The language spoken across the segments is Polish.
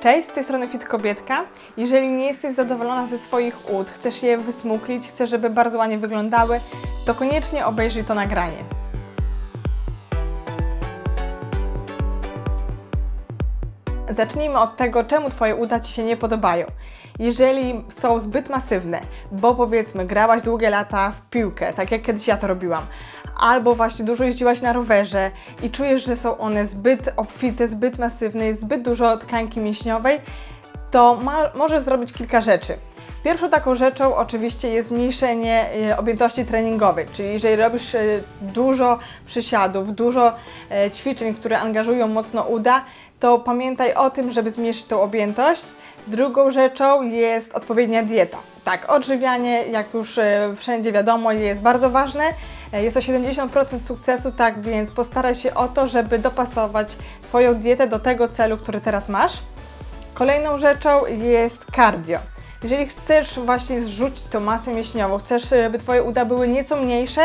Cześć, z tej strony Fit Kobietka. Jeżeli nie jesteś zadowolona ze swoich ud, chcesz je wysmuklić, chcesz, żeby bardzo ładnie wyglądały, to koniecznie obejrzyj to nagranie. Zacznijmy od tego, czemu Twoje uda Ci się nie podobają. Jeżeli są zbyt masywne, bo powiedzmy grałaś długie lata w piłkę, tak jak kiedyś ja to robiłam, albo właśnie dużo jeździłaś na rowerze i czujesz, że są one zbyt obfite, zbyt masywne, jest zbyt dużo tkanki mięśniowej, to ma, możesz zrobić kilka rzeczy. Pierwszą taką rzeczą oczywiście jest zmniejszenie e, objętości treningowej, czyli jeżeli robisz e, dużo przysiadów, dużo e, ćwiczeń, które angażują mocno uda, to pamiętaj o tym, żeby zmniejszyć tą objętość. Drugą rzeczą jest odpowiednia dieta. Tak, odżywianie, jak już wszędzie wiadomo, jest bardzo ważne. Jest to 70% sukcesu, tak więc postaraj się o to, żeby dopasować Twoją dietę do tego celu, który teraz masz. Kolejną rzeczą jest cardio. Jeżeli chcesz właśnie zrzucić tą masę mięśniową, chcesz, żeby Twoje uda były nieco mniejsze,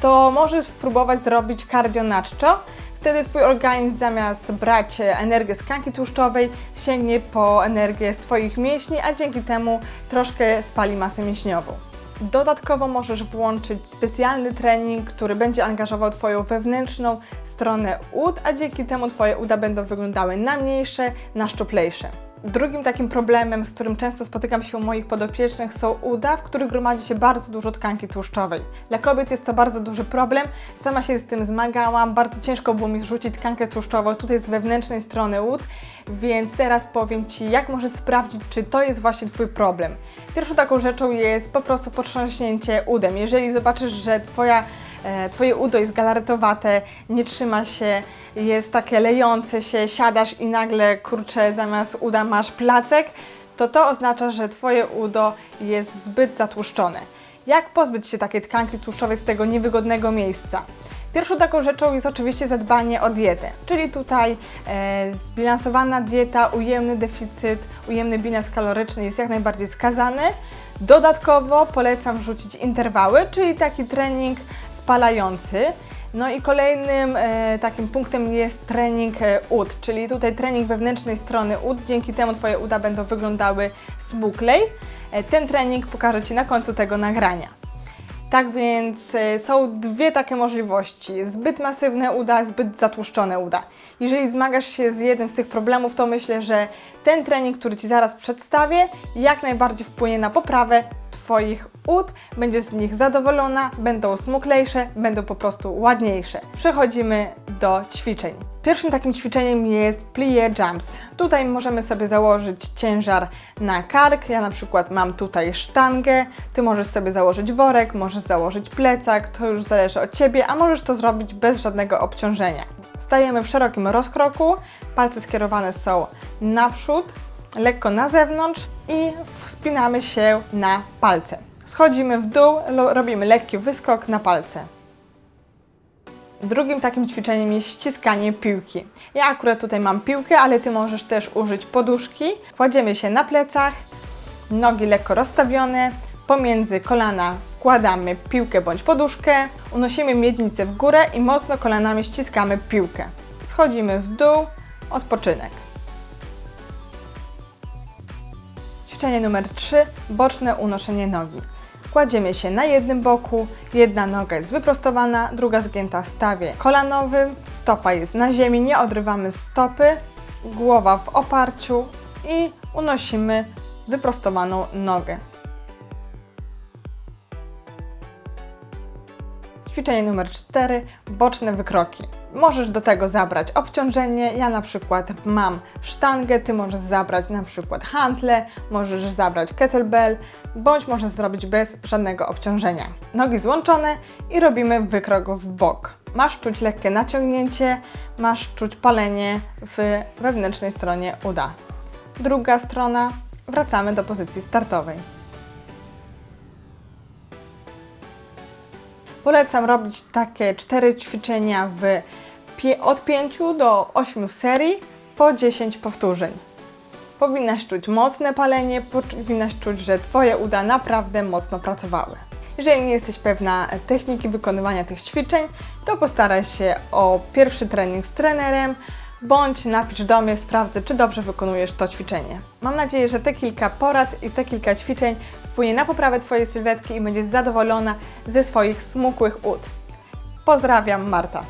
to możesz spróbować zrobić cardio na czczo. Wtedy Twój organizm zamiast brać energię z tkanki tłuszczowej, sięgnie po energię z Twoich mięśni, a dzięki temu troszkę spali masę mięśniową. Dodatkowo możesz włączyć specjalny trening, który będzie angażował Twoją wewnętrzną stronę ud, a dzięki temu Twoje uda będą wyglądały na mniejsze, na szczuplejsze. Drugim takim problemem, z którym często spotykam się u moich podopiecznych, są uda, w których gromadzi się bardzo dużo tkanki tłuszczowej. Dla kobiet jest to bardzo duży problem. Sama się z tym zmagałam, bardzo ciężko było mi zrzucić tkankę tłuszczową tutaj z wewnętrznej strony ud, więc teraz powiem Ci, jak możesz sprawdzić, czy to jest właśnie Twój problem. Pierwszą taką rzeczą jest po prostu potrząśnięcie udem. Jeżeli zobaczysz, że Twoja Twoje udo jest galaretowate, nie trzyma się, jest takie lejące się, siadasz i nagle, kurczę, zamiast uda masz placek, to to oznacza, że Twoje udo jest zbyt zatłuszczone. Jak pozbyć się takiej tkanki tłuszczowej z tego niewygodnego miejsca? Pierwszą taką rzeczą jest oczywiście zadbanie o dietę, czyli tutaj e, zbilansowana dieta, ujemny deficyt, ujemny bilans kaloryczny jest jak najbardziej skazany. Dodatkowo polecam wrzucić interwały, czyli taki trening spalający. No i kolejnym e, takim punktem jest trening e, ud, czyli tutaj trening wewnętrznej strony ud. Dzięki temu Twoje uda będą wyglądały smuklej. E, ten trening pokażę Ci na końcu tego nagrania. Tak więc e, są dwie takie możliwości: zbyt masywne uda, zbyt zatłuszczone uda. Jeżeli zmagasz się z jednym z tych problemów, to myślę, że ten trening, który Ci zaraz przedstawię, jak najbardziej wpłynie na poprawę Twoich ud, będziesz z nich zadowolona, będą smuklejsze, będą po prostu ładniejsze. Przechodzimy do ćwiczeń. Pierwszym takim ćwiczeniem jest plie jumps. Tutaj możemy sobie założyć ciężar na kark. Ja na przykład mam tutaj sztangę. Ty możesz sobie założyć worek, możesz założyć plecak, to już zależy od Ciebie, a możesz to zrobić bez żadnego obciążenia. Stajemy w szerokim rozkroku, palce skierowane są naprzód, lekko na zewnątrz i wspinamy się na palce. Schodzimy w dół, robimy lekki wyskok na palce. Drugim takim ćwiczeniem jest ściskanie piłki. Ja akurat tutaj mam piłkę, ale Ty możesz też użyć poduszki. Kładziemy się na plecach, nogi lekko rozstawione, pomiędzy kolana wkładamy piłkę bądź poduszkę, unosimy miednicę w górę i mocno kolanami ściskamy piłkę. Schodzimy w dół, odpoczynek. Ćwiczenie numer 3. Boczne unoszenie nogi. Kładziemy się na jednym boku, jedna noga jest wyprostowana, druga zgięta w stawie kolanowym, stopa jest na ziemi, nie odrywamy stopy, głowa w oparciu i unosimy wyprostowaną nogę. Ćwiczenie numer 4. Boczne wykroki. Możesz do tego zabrać obciążenie. Ja na przykład mam sztangę, Ty możesz zabrać na przykład hantle, możesz zabrać kettlebell, bądź możesz zrobić bez żadnego obciążenia. Nogi złączone i robimy wykrok w bok. Masz czuć lekkie naciągnięcie, masz czuć palenie w wewnętrznej stronie uda. Druga strona, wracamy do pozycji startowej. Polecam robić takie cztery ćwiczenia w od 5 do 8 serii po 10 powtórzeń. Powinnaś czuć mocne palenie, powinnaś czuć, że Twoje uda naprawdę mocno pracowały. Jeżeli nie jesteś pewna techniki wykonywania tych ćwiczeń, to postaraj się o pierwszy trening z trenerem, bądź napisz do mnie, sprawdzę, czy dobrze wykonujesz to ćwiczenie. Mam nadzieję, że te kilka porad i te kilka ćwiczeń wpłynie na poprawę Twojej sylwetki i będziesz zadowolona ze swoich smukłych ud. Pozdrawiam, Marta.